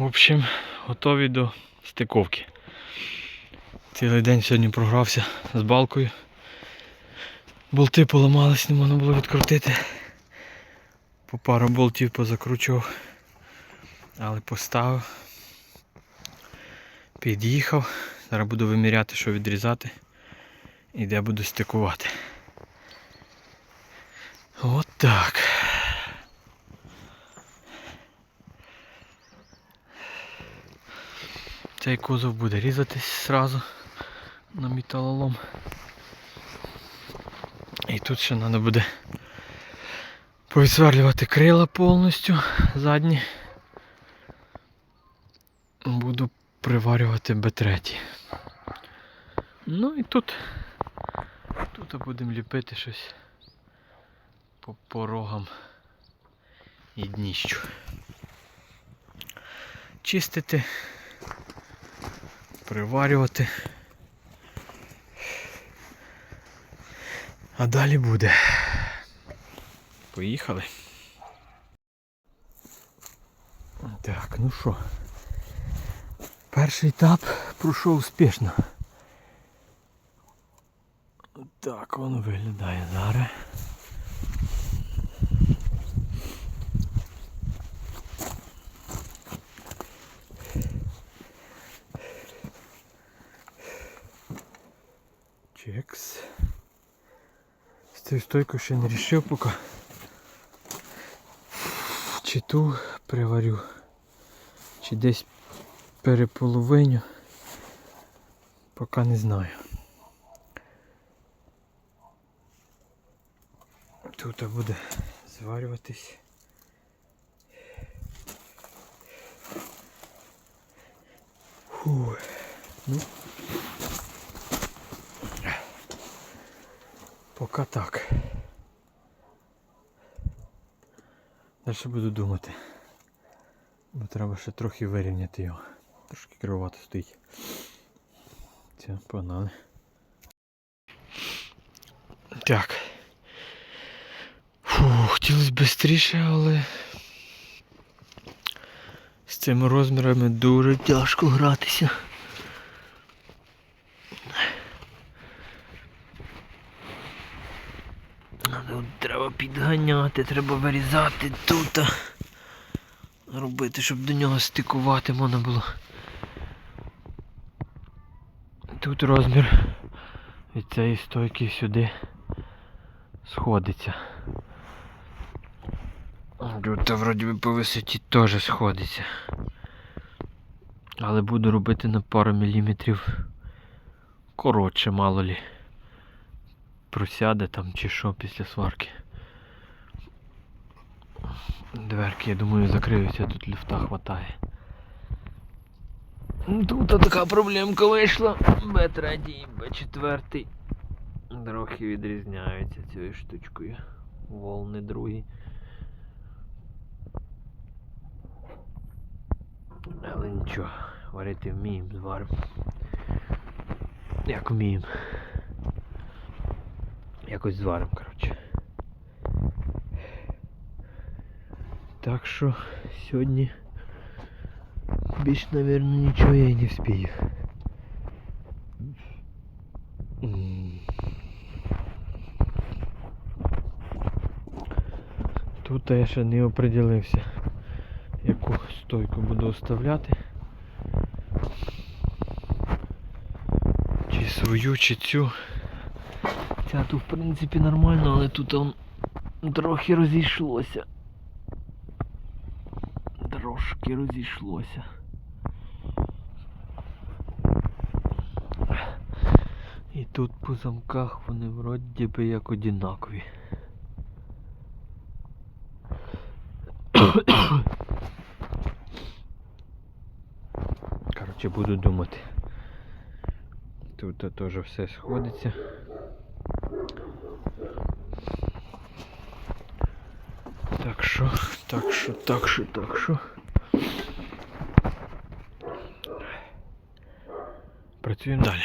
В общем, готові до стиковки. Цілий день сьогодні програвся з балкою. Болти поламались, не можна було відкрутити. По пару болтів позакручував, але поставив. Під'їхав. Зараз буду виміряти, що відрізати. І де буду стикувати. От так. Цей кузов буде різатись зразу на металолом. І тут ще треба буде повідсверлювати крила повністю задні. Буду приварювати Б3. Ну і тут, тут будемо ліпити щось по порогам і дніщу. Чистити, приварювати. А далі буде. Поїхали. Так, ну що. Перший етап пройшов успішно. Так воно виглядає зараз. Чекс. З цією стойкою ще не рішив поки. Чи ту приварю, чи десь переполовиню. Поки не знаю. Тут буде зварюватись. Фу. Ну. Поки так. Далі буду думати. Бо треба ще трохи вирівняти його. Трошки кривовато стоїть. Все, погнали. Так. Фу, хотілося б швидше, але з цими розмірами дуже тяжко гратися. Ну, треба підганяти, треба вирізати тут. Робити, щоб до нього стикувати можна було. Тут розмір від цієї стойки сюди сходиться. Тут вроді би по висоті теж сходиться. Але буду робити на пару міліметрів коротше, мало лі. Просяде там чи що після сварки. Дверки, я думаю, закриються, тут ліфта хватає. Тут така проблемка вийшла. Б3 і Б4 трохи відрізняються цією штучкою. Волни другі. Але нічого, варити вміємо, зваримо. Як вміємо. Якось зваримо, коротше. Так що сьогодні більш, мабуть, нічого я й не вспію. Тут я ще не оприділився, яку стойку буду оставляти. Чи свою, чи цю. Ця тут в принципі нормально, але тут он трохи розійшлося. Трошки розійшлося. І тут по замках вони вроді би як одинакові. Коротше, буду думати. Тут теж все сходиться. Так що, так що, так що, так що. Працюємо далі.